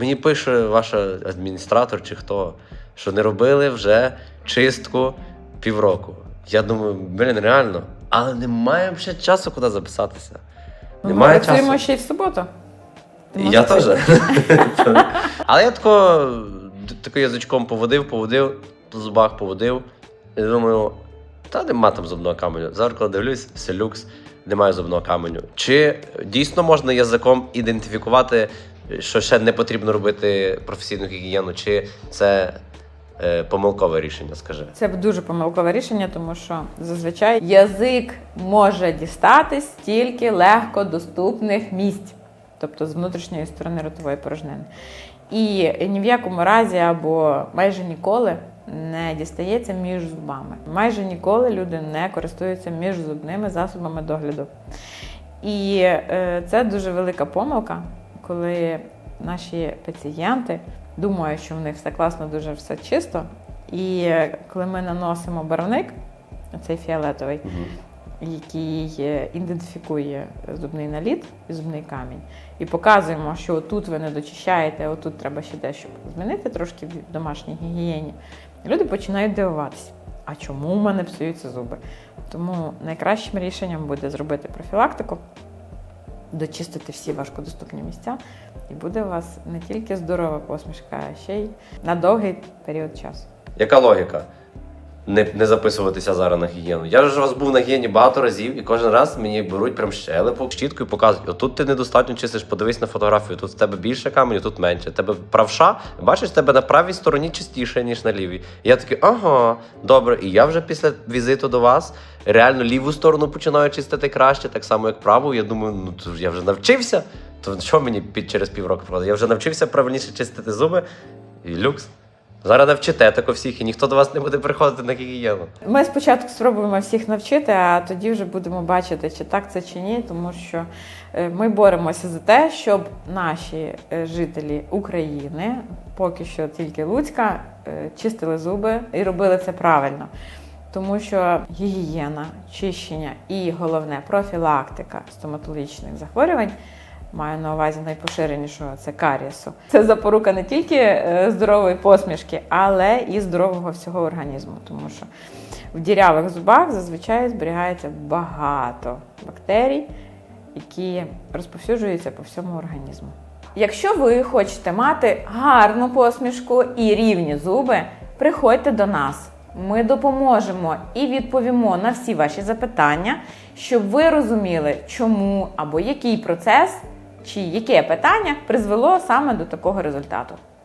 Мені пише ваш адміністратор чи хто, що не робили вже чистку півроку. Я думаю, блін, реально, але немає ще часу, куди записатися. Ми Немає працюємо часу. ще й в суботу. Ти я теж. Але я тако, тако язичком поводив, поводив, по зубах поводив. І думаю, та нема там зубного каменю. Зеркало дивлюсь, все люкс, немає зубного каменю. Чи дійсно можна язиком ідентифікувати, що ще не потрібно робити професійну гігієну, чи це е, помилкове рішення, скажи? Це дуже помилкове рішення, тому що зазвичай язик може дістатись тільки легко доступних місць, тобто з внутрішньої сторони ротової порожнини. І ні в якому разі або майже ніколи не дістається між зубами. Майже ніколи люди не користуються міжзубними засобами догляду. І е, це дуже велика помилка, коли наші пацієнти думають, що в них все класно, дуже все чисто. І е, коли ми наносимо барвник, цей фіолетовий, який е, ідентифікує зубний наліт і зубний камінь, і показуємо, що отут ви не дочищаєте, а отут треба ще дещо змінити трошки в домашній гігієні. Люди починають дивуватися. А чому у мене псуються зуби? Тому найкращим рішенням буде зробити профілактику, дочистити всі важкодоступні місця, і буде у вас не тільки здорова посмішка, а ще й на довгий період часу. Яка логіка? Не, не записуватися зараз на гігієну. Я ж у вас був на гігієні багато разів, і кожен раз мені беруть прям щелепу, щіткою і показують, отут ти недостатньо чистиш, подивись на фотографію, тут в тебе більше каменю, тут менше. Тебе правша, бачиш, тебе на правій стороні чистіше, ніж на лівій. Я такий, ага, добре. І я вже після візиту до вас реально ліву сторону починаю чистити краще, так само як праву. Я думаю, ну то я вже навчився. То що мені під через півроку проходить? Я вже навчився правильніше чистити зуби і люкс. Зараз навчите тако всіх, і ніхто до вас не буде приходити на гігієну. Ми спочатку спробуємо всіх навчити, а тоді вже будемо бачити, чи так це чи ні, тому що е, ми боремося за те, щоб наші е, жителі України, поки що тільки Луцька, е, чистили зуби і робили це правильно. Тому що гігієна, чищення і головне профілактика стоматологічних захворювань. Маю на увазі найпоширенішого це карієсу. Це запорука не тільки е, здорової посмішки, але і здорового всього організму. Тому що в дірявих зубах зазвичай зберігається багато бактерій, які розповсюджуються по всьому організму. Якщо ви хочете мати гарну посмішку і рівні зуби, приходьте до нас. Ми допоможемо і відповімо на всі ваші запитання, щоб ви розуміли, чому або який процес чи яке питання призвело саме до такого результату.